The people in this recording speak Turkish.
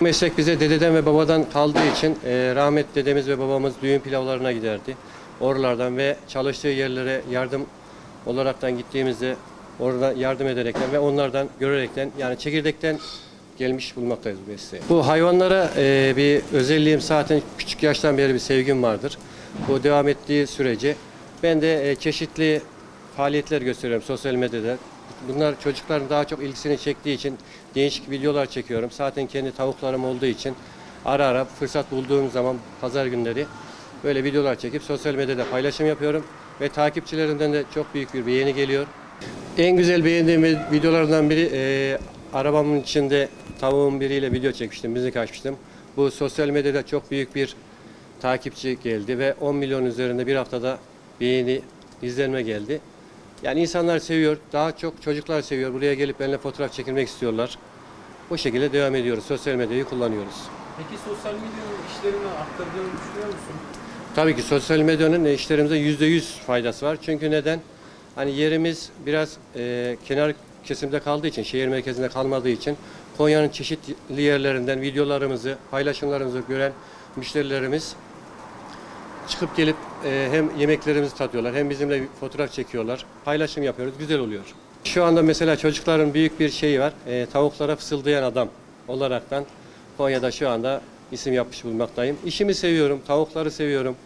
meslek bize dededen ve babadan kaldığı için e, rahmet dedemiz ve babamız düğün pilavlarına giderdi. Oralardan ve çalıştığı yerlere yardım olaraktan gittiğimizde orada yardım ederekten ve onlardan görerekten yani çekirdekten gelmiş bulmaktayız bu mesleğe. Bu hayvanlara e, bir özelliğim zaten küçük yaştan beri bir sevgim vardır. Bu devam ettiği sürece ben de e, çeşitli faaliyetler gösteriyorum sosyal medyada. Bunlar çocukların daha çok ilgisini çektiği için değişik videolar çekiyorum. Zaten kendi tavuklarım olduğu için ara ara fırsat bulduğum zaman pazar günleri böyle videolar çekip sosyal medyada paylaşım yapıyorum. Ve takipçilerimden de çok büyük bir beğeni geliyor. En güzel beğendiğim videolardan biri e, arabamın içinde tavuğun biriyle video çekmiştim, müzik açmıştım. Bu sosyal medyada çok büyük bir takipçi geldi ve 10 milyon üzerinde bir haftada beğeni, izlenme geldi. Yani insanlar seviyor, daha çok çocuklar seviyor. Buraya gelip benimle fotoğraf çekilmek istiyorlar. Bu şekilde devam ediyoruz. Sosyal medyayı kullanıyoruz. Peki sosyal medyanın işlerini arttırdığını düşünüyor musun? Tabii ki sosyal medyanın e, işlerimize yüzde yüz faydası var. Çünkü neden? Hani yerimiz biraz e, kenar kesimde kaldığı için, şehir merkezinde kalmadığı için Konya'nın çeşitli yerlerinden videolarımızı, paylaşımlarımızı gören müşterilerimiz çıkıp gelip e, hem yemeklerimizi tadıyorlar hem bizimle fotoğraf çekiyorlar. Paylaşım yapıyoruz, güzel oluyor. Şu anda mesela çocukların büyük bir şeyi var. E, tavuklara fısıldayan adam olaraktan Konya'da şu anda isim yapmış bulunmaktayım. İşimi seviyorum, tavukları seviyorum.